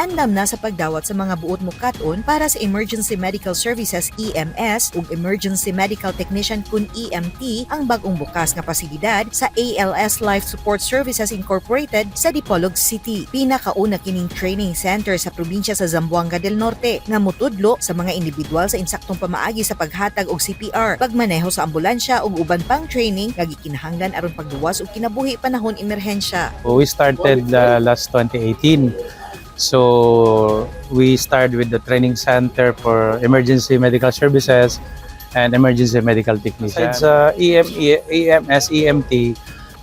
andam na sa pagdawat sa mga buot mukaton para sa Emergency Medical Services EMS ug Emergency Medical Technician kun EMT ang bagong bukas nga pasilidad sa ALS Life Support Services Incorporated sa Dipolog City. Pinakauna kining training center sa probinsya sa Zamboanga del Norte nga mutudlo sa mga individual sa insaktong pamaagi sa paghatag og CPR, pagmaneho sa ambulansya ug uban pang training nga gikinahanglan aron pagluwas og kinabuhi panahon emerhensya. We started uh, last 2018. So we started with the training center for emergency medical services and emergency medical technicians. Besides uh, EM, EMS, EMT,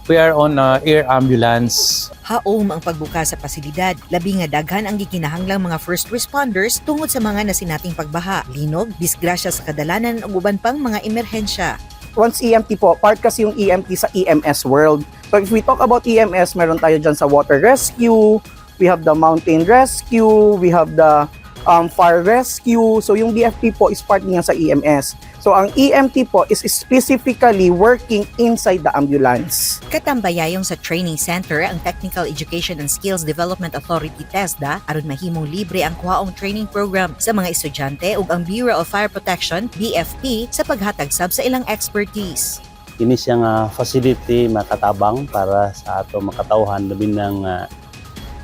we are on uh, air ambulance. Haom ang pagbukas sa pasilidad, labi nga daghan ang gikinahanglang mga first responders tungod sa mga nasinating pagbaha, linog, disgrasya sa kadalanan ug uban pang mga emerhensya. once EMT po, part kasi yung EMT sa EMS world. So if we talk about EMS, meron tayo dyan sa water rescue, we have the mountain rescue, we have the um, fire rescue. So yung DFP po is part niya sa EMS. So ang EMT po is specifically working inside the ambulance. Katambayayong sa training center ang Technical Education and Skills Development Authority TESDA aron mahimong libre ang kuhaong training program sa mga estudyante ug ang Bureau of Fire Protection BFP sa paghatag sab sa ilang expertise. Kini siya nga facility makatabang para sa ato makatauhan labi ng ah,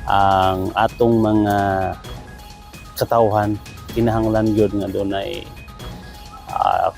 ang atong mga katauhan kinahanglan gyud nga dunay ah,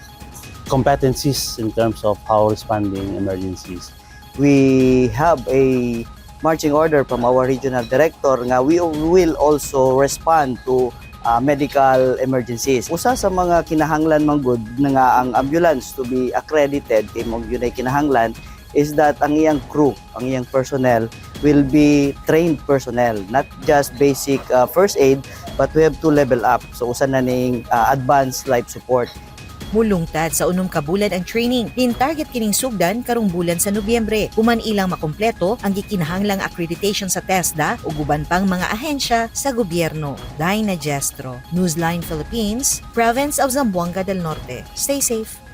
competencies in terms of how responding emergencies. we have a marching order from our regional director nga we will also respond to uh, medical emergencies. Usa sa mga kinahanglan man gud na nga ang ambulance to be accredited kay mo yun ay kinahanglan is that ang iyang crew, ang iyang personnel will be trained personnel, not just basic uh, first aid but we have to level up. So usa na ning uh, advanced life support. Mulungtad sa unom ka bulan ang training. Din target kining sugdan karong bulan sa Nobyembre. Human ilang makumpleto ang gikinahanglang accreditation sa TESDA ug uban pang mga ahensya sa gobyerno. Dina Jestro, Newsline Philippines, Province of Zamboanga del Norte. Stay safe.